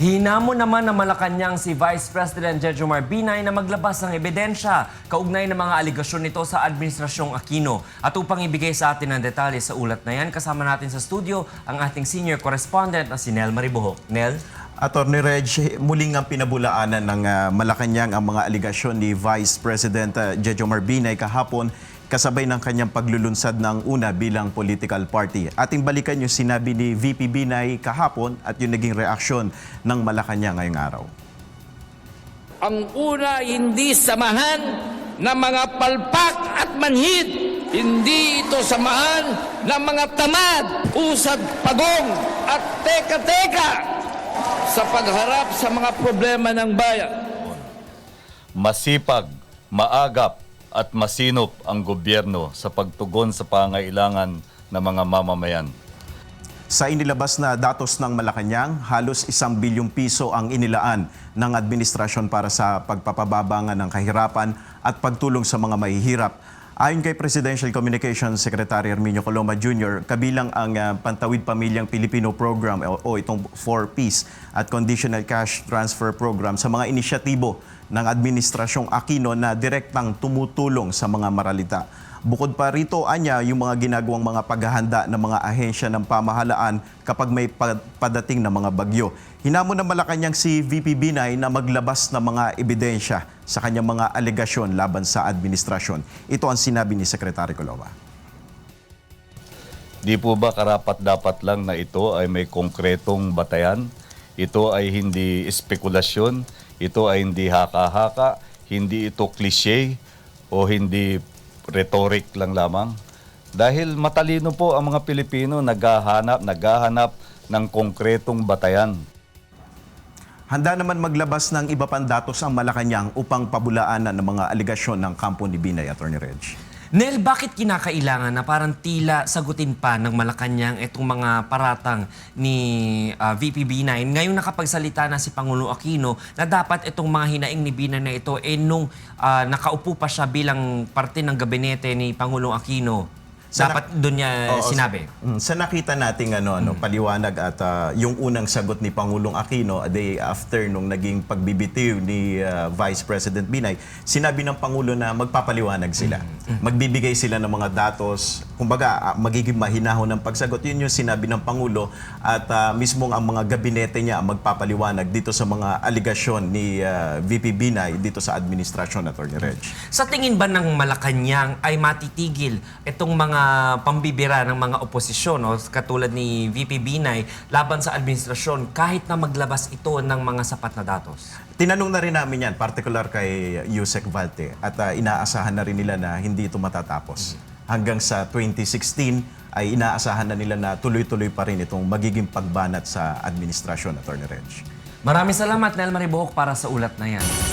Hinamon naman ng Malacanang si Vice President Jejomar Binay na maglabas ng ebidensya kaugnay ng mga aligasyon nito sa Administrasyong Aquino. At upang ibigay sa atin ang detalye sa ulat na yan, kasama natin sa studio ang ating senior correspondent na si Nel Maribohok. Nel? Attorney Reg, muling ang pinabulaanan ng ah, Malacanang ang mga aligasyon ni Vice President uh, Jejomar Binay kahapon kasabay ng kanyang paglulunsad ng una bilang political party. Ating balikan yung sinabi ni VP Binay kahapon at yung naging reaksyon ng Malacanang ngayong araw. Ang una, hindi samahan ng mga palpak at manhid. Hindi ito samahan ng mga tamad, usad pagong at teka-teka sa pagharap sa mga problema ng bayan. masipag, maagap at masinop ang gobyerno sa pagtugon sa pangailangan ng mga mamamayan. Sa inilabas na datos ng Malacanang, halos isang bilyong piso ang inilaan ng administrasyon para sa pagpapababangan ng kahirapan at pagtulong sa mga mahihirap. Ayon kay Presidential Communications Secretary Herminio Coloma Jr., kabilang ang ah, Pantawid Pamilyang Pilipino Program o, o itong 4Ps at Conditional Cash Transfer Program sa mga inisyatibo ng Administrasyong Aquino na direktang tumutulong sa mga maralita. Bukod pa rito, anya, yung mga ginagawang mga paghahanda ng mga ahensya ng pamahalaan kapag may pa- padating na mga bagyo. Hinamon na Malacanang si VP Binay na maglabas ng mga ebidensya sa kanyang mga alegasyon laban sa administrasyon. Ito ang sinabi ni Secretary Coloma. Di po ba karapat dapat lang na ito ay may konkretong batayan? Ito ay hindi espekulasyon, ito ay hindi haka-haka, hindi ito cliche o hindi rhetoric lang lamang. Dahil matalino po ang mga Pilipino naghahanap, naghahanap ng konkretong batayan. Handa naman maglabas ng iba pang datos ang Malacanang upang pabulaanan ng mga alegasyon ng kampo ni Binay, Attorney Reg. Nel, bakit kinakailangan na parang tila sagutin pa ng Malacanang itong mga paratang ni ah, VP Binay? Ngayong nakapagsalita na si Pangulo Aquino na dapat itong mga hinaing ni Binay na ito eh nung ah, nakaupo pa siya bilang parte ng gabinete ni Pangulong Aquino. Sa dapat doon niya Oo, sinabi. Mm, Sa nakita nating ano, ano paliwanag at ah, yung unang sagot ni Pangulong Aquino a day after nung naging pagbibitiw ni ah, Vice President Binay, sinabi ng Pangulo na magpapaliwanag sila. Magbibigay sila ng mga datos, kumbaga ah, magiging mahinahon ng pagsagot. Yun yung sinabi ng Pangulo at ah, mismong ang mga gabinete niya magpapaliwanag dito sa mga aligasyon ni ah, VP Binay dito sa administrasyon Attorney Reg. Sa tingin ba ng Malacanang ay matitigil itong mga pambibira ng mga oposisyon o katulad ni VP Binay laban sa administrasyon kahit na maglabas ito ng mga sapat na datos? Tinanong na rin namin yan, particular kay Yusek Valte, at ah, inaasahan na rin nila na hindi ito matatapos. Hanggang sa 2016 ay inaasahan na nila na tuloy-tuloy pa rin itong magiging pagbanat sa administrasyon, Attorney Reg. Maraming salamat, Nel Maribohok, para sa ulat na yan.